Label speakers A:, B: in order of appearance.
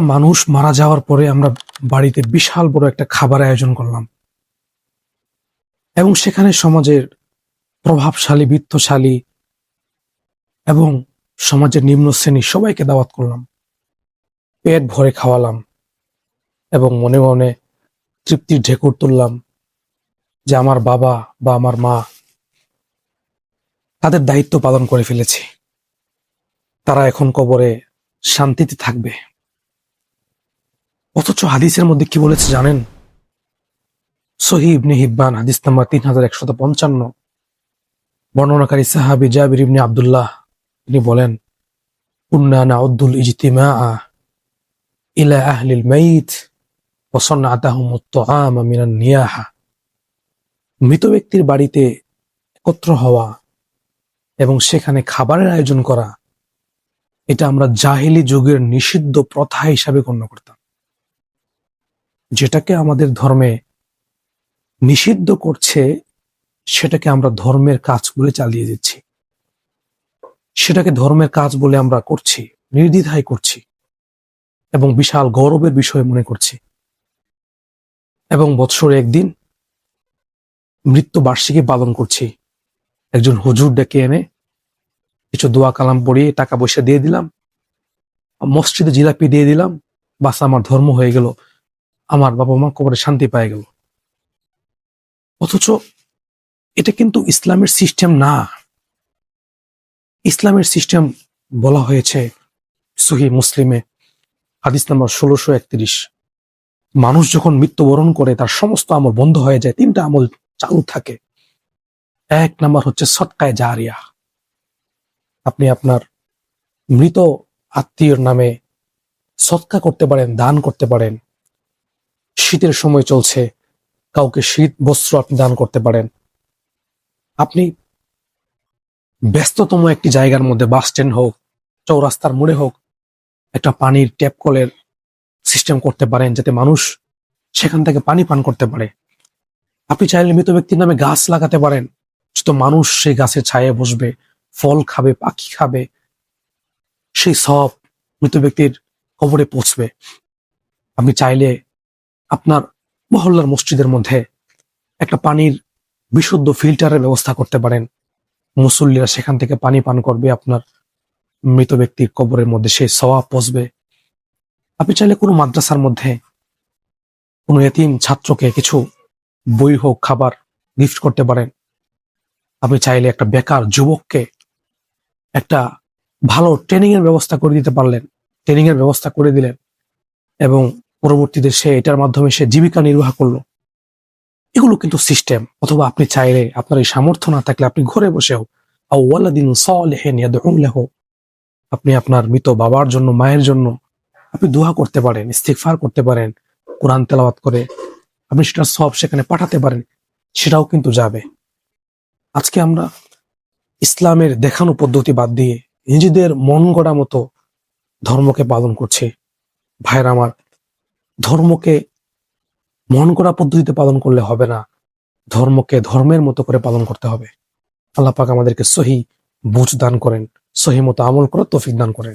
A: একটা মানুষ মারা যাওয়ার পরে আমরা বাড়িতে বিশাল বড় একটা খাবার আয়োজন করলাম। এবং সেখানে সমাজের প্রভাবশালী, বিত্তশালী এবং সমাজের নিম্ন শ্রেণি সবাইকে দাওয়াত করলাম। পেট ভরে খাওয়ালাম এবং মনে মনে তৃপ্তির ঢেকুর তুললাম যে আমার বাবা বা আমার মা তাদের দায়িত্ব পালন করে ফেলেছে। তারা এখন কবরে শান্তিতে থাকবে। অথচ হাদিসের মধ্যে কি বলেছে জানেন? সহি ইবনে হিব্বান, হাদিস নাম্বার তিন হাজার একশত পঞ্চান্ন। বর্ণনাকারী সাহাবি জাবির ইবনে আব্দুল্লাহ, তিনি বলেন, কুন্না নাউদ্দুল ইজতিমা ইলা আহলিল মাইত নিয়াহা। মৃত ব্যক্তির বাড়িতে একত্র হওয়া এবং সেখানে খাবারের আয়োজন করা, এটা আমরা জাহিলি যুগের নিষিদ্ধ প্রথা হিসাবে গণ্য করতাম। যেটাকে আমাদের ধর্মে নিষিদ্ধ করছে, সেটাকে আমরা ধর্মের কাজ বলে চালিয়ে যাচ্ছি সেটাকে ধর্মের কাজ বলে আমরা করছি, নির্দ্বিধায় করছি এবং বিশাল গৌরবের বিষয় মনে করছি। এবং বৎসরে একদিন মৃত্যু বার্ষিকী পালন করছি। একজন হুজুর ডেকে এনে কিছু দোয়া কালাম পড়িয়ে টাকা পয়সা দিয়ে দিলাম, মসজিদে জিলাপি দিয়ে দিলাম, বাস আমার ধর্ম হয়ে গেল। আমার বাবা মা কবরে শান্তি পেয়ে গেল। অথচ এটা কিন্তু ইসলামের সিস্টেম না। ইসলামের সিস্টেম বলা হয়েছে সহি মুসলিমে, হাদিস নাম্বার ষোলোশো একত্রিশ। মানুষ যখন মৃত্যুবরণ করে, তার সমস্ত আমল বন্ধ হয়ে যায়, তিনটা আমল চালু থাকে। এক নাম্বার হচ্ছে সৎকায় জারিয়া। আপনি আপনার মৃত আত্মীয়র নামে সৎকা করতে পারেন, দান করতে পারেন। শীতের সময় চলছে, কাউকে শীত বস্ত্র আপনি দান করতে পারেন। আপনি ব্যস্ততম একটি জায়গার মধ্যে বাস স্ট্যান্ড হোক, চৌরাস্তার মোড়ে হোক, একটা পানির ট্যাপ কলের সিস্টেম করতে পারেন যাতে মানুষ সেখান থেকে পানি পান করতে পারে। আপনি চাইলে মৃত ব্যক্তির নামে গাছ লাগাতে পারেন তো মানুষ সেই গাছের ছায়ে বসবে, ফল খাবে, পাখি খাবে, সেই সব মৃত ব্যক্তির কবরে পৌঁছবে। আপনি চাইলে আপনার মহল্লার মসজিদের মধ্যে একটা পানির বিশুদ্ধ ফিল্টারের ব্যবস্থা করতে পারেন। মুসল্লিরা সেখান থেকে পানি পান করবে, আপনার মৃত ব্যক্তির কবরের মধ্যে সেই সওয়া পচবে আপনি চাইলে কোনো মাদ্রাসার মধ্যে কোনো এতিম ছাত্রকে কিছু বই হোক, খাবার গিফট করতে পারেন। আপনি চাইলে একটা বেকার যুবককে একটা ভালো ট্রেনিং এর ব্যবস্থা করে দিতে পারলেন। ট্রেনিং এর ব্যবস্থা করে দিলেন এবং পরবর্তীতে সে এটার মাধ্যমে সে জীবিকা নির্বাহ করল। এগুলো কিন্তু সিস্টেম অথবা আপনি চাইলে আপনার এই সামর্থ্য না থাকলে আপনি ঘরে বসেও আপনি আপনার মৃত বাবার জন্য, মায়ের জন্য আপনি দোয়া করতে পারেন, ইস্তিগফার করতে পারেন, কোরআন তেলাওয়াত করে। আপনি সেটা সব সেখানে পাঠাতে পারেন, সেটাও কিন্তু যাবে। আজকে আমরা ইসলামের দেখানো পদ্ধতি বাদ দিয়ে নিজেদের মন গড়া মতো ধর্মকে পালন করছে। ভাইয়ের আমার ধর্মকে মন করা পদ্ধতিতে পালন করলে হবে না। ধর্মকে ধর্মের মতো করে পালন করতে হবে। আল্লাহ পাক আমাদেরকে সহি বুঝ দান করেন, সহি মতো আমল করার তৌফিক দান করেন।